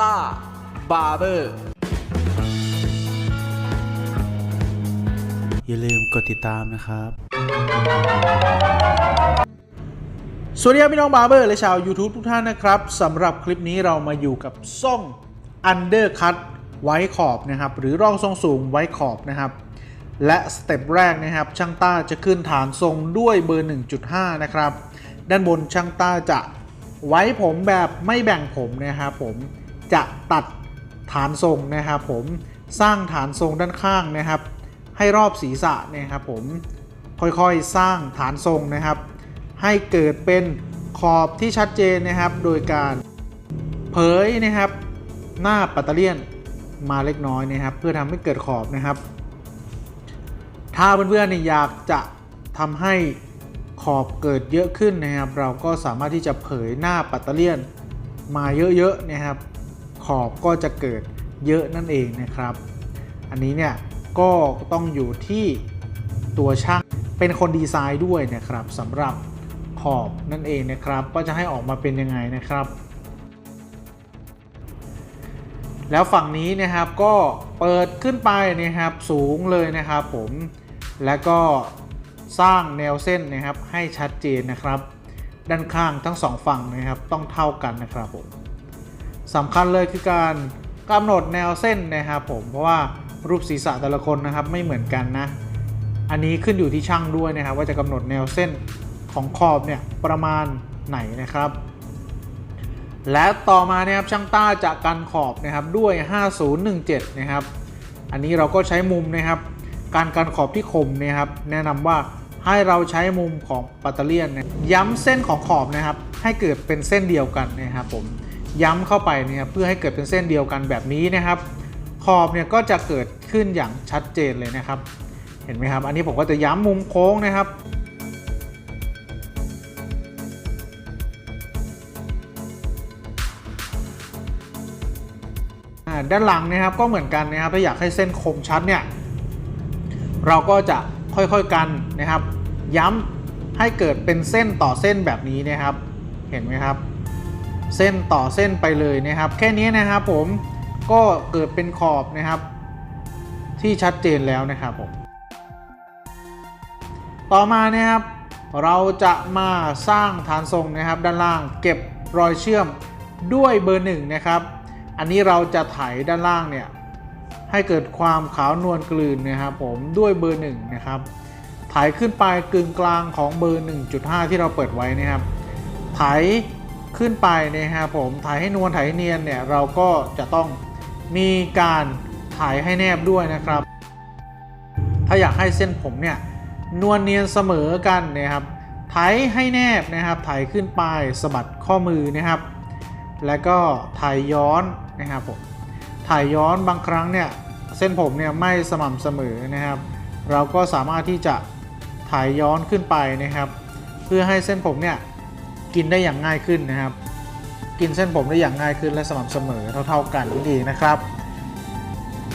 ต้าบาร์เบอร์ อย่าลืมกดติดตามนะครับ สวัสดีครับพี่น้องบาร์เบอร์และชาว YouTube ทุกท่านนะครับสำหรับคลิปนี้เรามาอยู่กับซ่อง Undercut ไว้ขอบนะครับ หรือร่องทรงสูงไว้ขอบนะครับ และสเต็ปแรกนะครับ ช่างต้าจะขึ้นฐานทรงด้วยเบอร์ 1.5 นะครับ ด้านบนช่างต้าจะไว้ผมแบบไม่แบ่งผมนะครับผม จะตัดฐานทรงนะครับผมสร้างฐานทรงด้านข้างนะครับ ให้รอบศีรษะนะครับผมค่อยๆสร้างฐานทรงนะครับ ให้เกิดเป็นขอบที่ชัดเจนนะครับ โดยการเผยนะครับ หน้าปัตเตเลียนมาเล็กน้อยนะครับ เพื่อทำให้เกิดขอบนะครับ ถ้าเพื่อนๆอยากจะทำให้ขอบเกิดเยอะขึ้นนะครับ เราก็สามารถที่จะเผยหน้าปัตเตเลียนมาเยอะๆนะครับ ขอบก็จะเกิดเยอะนั่นเองนะครับ อันนี้เนี่ยก็ต้องอยู่ที่ตัวช่างเป็นคนดีไซน์ด้วยนะครับสำหรับขอบนั่นเองนะครับว่าจะให้ออกมาเป็นยังไงนะครับ แล้วฝั่งนี้นะครับก็เปิดขึ้นไปนะครับสูงเลยนะครับผมแล้วก็สร้างแนวเส้นนะครับให้ชัดเจนนะครับ ด้านข้างทั้งสองฝั่งนะครับต้องเท่ากันนะครับผม สำคัญเลยคือการกำหนดแนวเส้นนะครับผมเพราะว่ารูปศีรษะแต่ละคนนะครับไม่เหมือนกันนะ อันนี้ขึ้นอยู่ที่ช่างด้วยนะครับ ว่าจะกำหนดแนวเส้นของขอบเนี่ยประมาณไหนนะครับ และต่อมานะครับช่างต้าจะกันขอบนะครับด้วย 5017 นะครับ อันนี้เราก็ใช้มุมนะครับ การกันขอบที่คมนะครับ แนะนำว่าให้เราใช้มุมของปัตเตอร์เลียนนะย้ำเส้นของขอบนะครับ ให้เกิดเป็นเส้นเดียวกันนะครับผม ย้ำเข้าไปเนะครับเพื่อให้เกิดเป็นเส้นเดียวกันแบบนี้นะครับ ขอบเนี่ยก็จะเกิดขึ้นอย่างชัดเจนเลยนะครับ เห็นไหมครับ อันนี้ผมก็จะย้ำมุมโค้งนะครับด้านหลังนะครับก็เหมือนกันนะครับถ้าอยากให้เส้นคมชัดเนี่ยเราก็จะค่อยๆกันนะครับ ย้ำให้เกิดเป็นเส้นต่อเส้นแบบนี้นะครับ เห็นไหมครับ เส้นต่อเส้นไปเลยนะครับ แค่นี้นะครับผมก็เกิดเป็นขอบนะครับ ที่ชัดเจนแล้วนะครับผมต่อมานะครับ เราจะมาสร้างฐานทรงนะครับ ด้านล่างเก็บรอยเชื่อมด้วยเบอร์หนึ่งนะครับ อันนี้เราจะไถด้านล่างเนี่ยให้เกิดความขาวนวลกลืนนะครับผมด้วยเบอร์หนึ่งนะครับไถขึ้นไปกึ่งกลางของเบอร์ 1.5 ที่เราเปิดไว้นะครับไถ ขึ้นไปนะครับผมไถให้นวลไถให้เนียนเนี่ยเราก็จะต้องมีการไถให้แนบด้วยนะครับ ถ้าอยากให้เส้นผมเนี่ยนวลเนียนเสมอกันนะครับไถให้แนบนะครับไถขึ้นไปสะบัดข้อมือนะครับ แล้วก็ถ่ายย้อนนะครับผมถ่ายย้อนบางครั้งเนี่ยเส้นผมเนี่ยไม่สม่ำเสมอนะครับ เราก็สามารถที่จะถ่ายย้อนขึ้นไปนะครับ เพื่อให้เส้นผมเนี่ย กินได้อย่างง่ายขึ้นนะครับ กินเส้นผมได้อย่างง่ายขึ้นและสม่ำเสมอเท่าๆกันนั่นเองนะครับ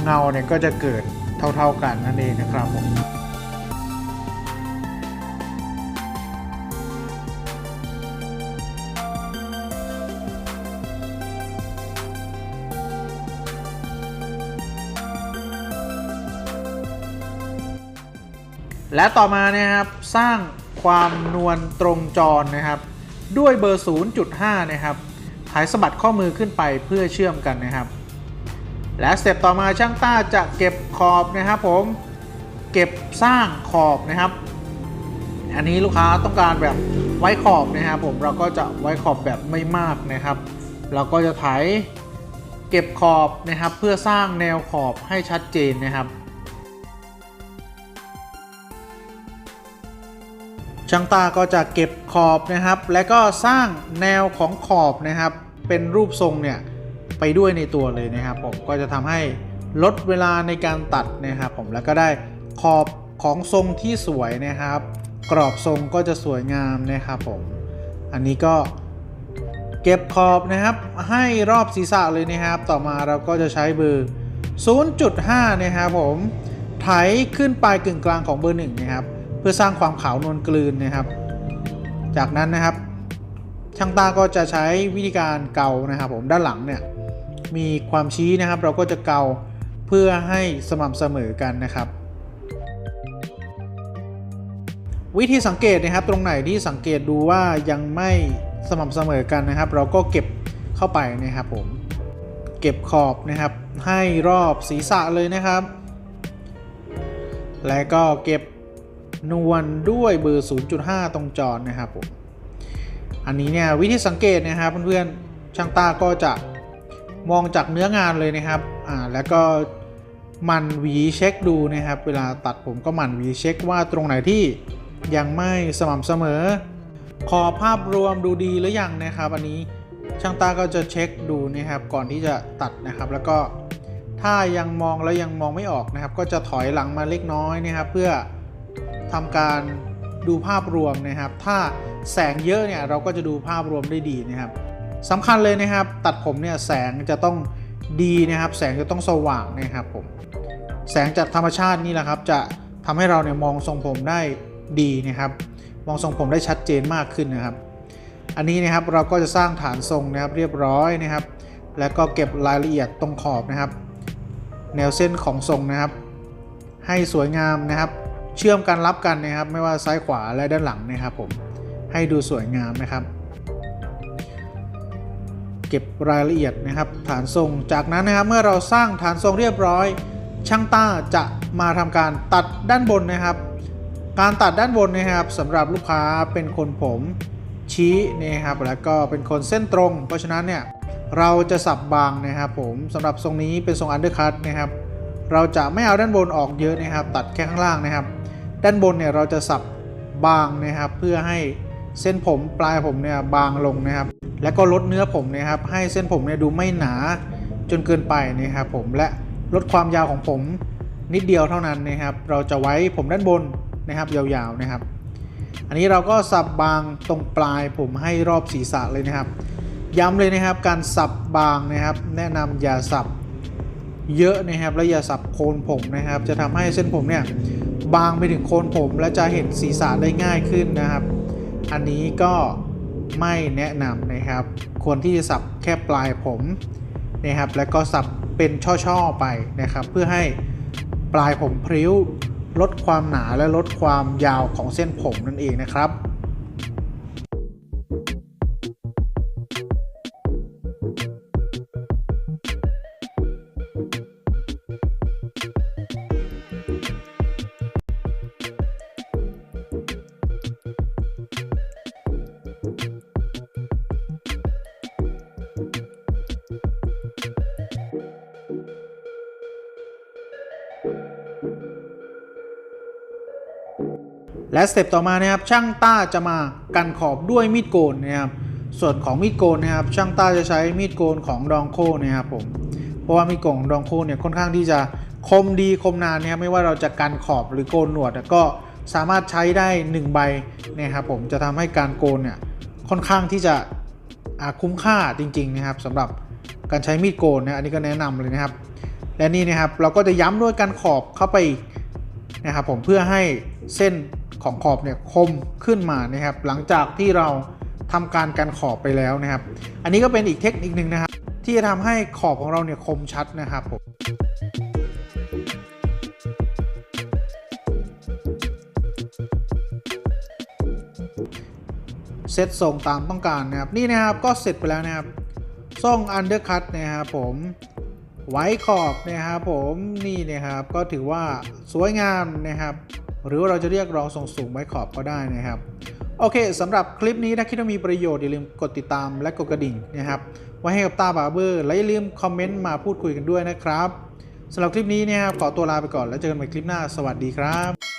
เงาเนี่ยก็จะเกิดเท่าๆกันนั่นเองนะครับผมและต่อมานะครับสร้างความนวลตรงจรนะครับ ด้วยเบอร์ 0.5 นะครับถ่ายสะบัดข้อมือขึ้นไปเพื่อเชื่อมกันนะครับ และสเต็ปต่อมาช่างต้าจะเก็บขอบนะครับผมเก็บสร้างขอบนะครับ อันนี้ลูกค้าต้องการแบบไว้ขอบนะครับผมเราก็จะไว้ขอบแบบไม่มากนะครับ เราก็จะไถเก็บขอบนะครับ เพื่อสร้างแนวขอบให้ชัดเจนนะครับ ช่างตาก็จะเก็บขอบนะครับ และก็สร้างแนวของขอบนะครับ เป็นรูปทรงเนี่ยไปด้วยในตัวเลยนะครับ ผมก็จะทำให้ลดเวลาในการตัดนะครับผมแล้วก็ได้ขอบของทรงที่สวยนะครับ กรอบทรงก็จะสวยงามนะครับผมอันนี้ก็เก็บขอบนะครับ ให้รอบศีรษะเลยนะครับ ต่อมาเราก็จะใช้เบอร์ 0.5 นะครับผมไถขึ้นไปกึ่งกลางของเบอร์1นะครับ เพื่อสร้างความขาวนวลกลืนนะครับ จากนั้นนะครับ ช่างตาก็จะใช้วิธีการเกานะครับ ผมด้านหลังเนี่ยมีความชี้นะครับ เราก็จะเกาเพื่อให้สม่ำเสมอกันนะครับ วิธีสังเกตนะครับ ตรงไหนที่สังเกตดูว่ายังไม่สม่ำเสมอกันนะครับ เราก็เก็บเข้าไปนะครับผมเก็บขอบนะครับ ให้รอบศีรษะเลยนะครับ และก็เก็บ นวลด้วยเบอร์ 0.5 ตรงจอนะครับผม อันนี้เนี่ยวิธีสังเกตนะครับเพื่อนๆ ช่างตาก็จะมองจากเนื้องานเลยนะครับ อ่า แล้วก็หมันหวีเช็คดูนะครับ เวลาตัดผมก็หมั่นหวีเช็คว่าตรงไหนที่ยังไม่สม่ำเสมอ ขอภาพรวมดูดีหรือยังนะครับ อันนี้ช่างตาก็จะเช็คดูนะครับก่อนที่จะตัดนะครับ แล้วก็ถ้ายังมองแล้วยังมองไม่ออกนะครับ ก็จะถอยหลังมาเล็กน้อยนะครับ เพื่อ ทำการดูภาพรวมนะครับ ถ้าแสงเยอะเนี่ยเราก็จะดูภาพรวมได้ดีนะครับสำคัญเลยนะครับ ตัดผมเนี่ยแสงจะต้องดีนะครับ แสงจะต้องสว่างนะครับผมแสงจากธรรมชาตินี่แหละครับ จะทำให้เราเนี่ยมองทรงผมได้ดีนะครับ มองทรงผมได้ชัดเจนมากขึ้นนะครับ อันนี้นะครับเราก็จะสร้างฐานทรงนะครับเรียบร้อยนะครับ แล้วก็เก็บรายละเอียดตรงขอบนะครับ แนวเส้นของทรงนะครับ ให้สวยงามนะครับ เชื่อมกันรับกันนะครับ ไม่ว่าซ้ายขวาและด้านหลังนะครับผมให้ดูสวยงามนะครับ เก็บรายละเอียดนะครับ ฐานทรงจากนั้นนะครับเมื่อเราสร้างฐานทรงเรียบร้อย ช่างต้าจะมาทำการตัดด้านบนนะครับ การตัดด้านบนนะครับสำหรับลูกค้าเป็นคนผมชี้นะครับแล้วก็เป็นคนเส้นตรง เพราะฉะนั้นเนี่ยเราจะสับบางนะครับ ผมสำหรับทรงนี้เป็นทรงอันเดอร์คัตนะครับ เราจะไม่เอาด้านบนออกเยอะนะครับ ตัดแค่ข้างล่างนะครับ ด้านบนเนี่ยเราจะสับบางนะครับเพื่อให้เส้นผมปลายผมเนี่ยบางลงนะครับ และก็ลดเนื้อผมนะครับให้เส้นผมเนี่ยดูไม่หนาจนเกินไปนะครับผมและลดความยาวของผมนิดเดียวเท่านั้นนะครับ เราจะไว้ผมด้านบนนะครับยาวๆนะครับ อันนี้เราก็สับบางตรงปลายผมให้รอบศีรษะเลยนะครับ ย้ำเลยนะครับการสับบางนะครับ แนะนำอย่าสับเยอะนะครับและอย่าสับโคนผมนะครับ จะทำให้เส้นผมเนี่ย บางไปถึงโคนผมและจะเห็นศีรษะได้ง่ายขึ้นนะครับ อันนี้ก็ไม่แนะนำนะครับ ควรที่จะสับแค่ปลายผมนะครับ แล้วก็สับเป็นช่อๆไปนะครับ เพื่อให้ปลายผมพริ้ว ลดความหนาและลดความยาวของเส้นผมนั่นเองนะครับ และสเต็ปต่อมานะครับช่างต้าจะมากันขอบด้วยมีดโกนนะครับส่วนของมีดโกนนะครับช่างต้าจะใช้มีดโกนของดองโคนะครับผมเพราะว่ามีดโกนของดองโคเนี่ยค่อนข้างที่จะคมดีคมนานนะครับไม่ว่าเราจะกันขอบหรือโกนหนวดก็สามารถใช้ได้ 1 ใบนะครับผมจะทำให้การโกนเนี่ยค่อนข้างที่จะคุ้มค่าจริงๆนะครับสำหรับการใช้มีดโกนนะอันนี้ก็แนะนำเลยนะครับ และนี่นะครับเราก็จะย้ำด้วยการขอบเข้าไปนะครับผมเพื่อให้ เส้นของขอบเนี่ยคมขึ้นมานะครับ หลังจากที่เราทำการกันขอบไปแล้วนะครับ อันนี้ก็เป็นอีกเทคนิคหนึ่งนะครับ ที่จะทำให้ขอบของเราเนี่ยคมชัดนะครับผมเซตทรงตามต้องการนะครับ นี่นะครับก็เสร็จไปแล้วนะครับทรงอันเดอร์คัตนะครับผมไว้ขอบนะครับผมนี่นะครับก็ถือว่าสวยงามนะครับ หรือเราจะเรียกรองทรงสูงไว้ขอบก็ได้นะครับ โอเคสำหรับคลิปนี้ถ้าคิดว่ามีประโยชน์อย่าลืมกดติดตามและกดกระดิ่งนะครับ ไว้ให้กับตาบาร์เบอร์ และอย่าลืมคอมเมนต์มาพูดคุยกันด้วยนะครับสำหรับคลิปนี้เนี่ยขอตัวลาไปก่อนแล้วเจอกันใหม่คลิปหน้า สวัสดีครับ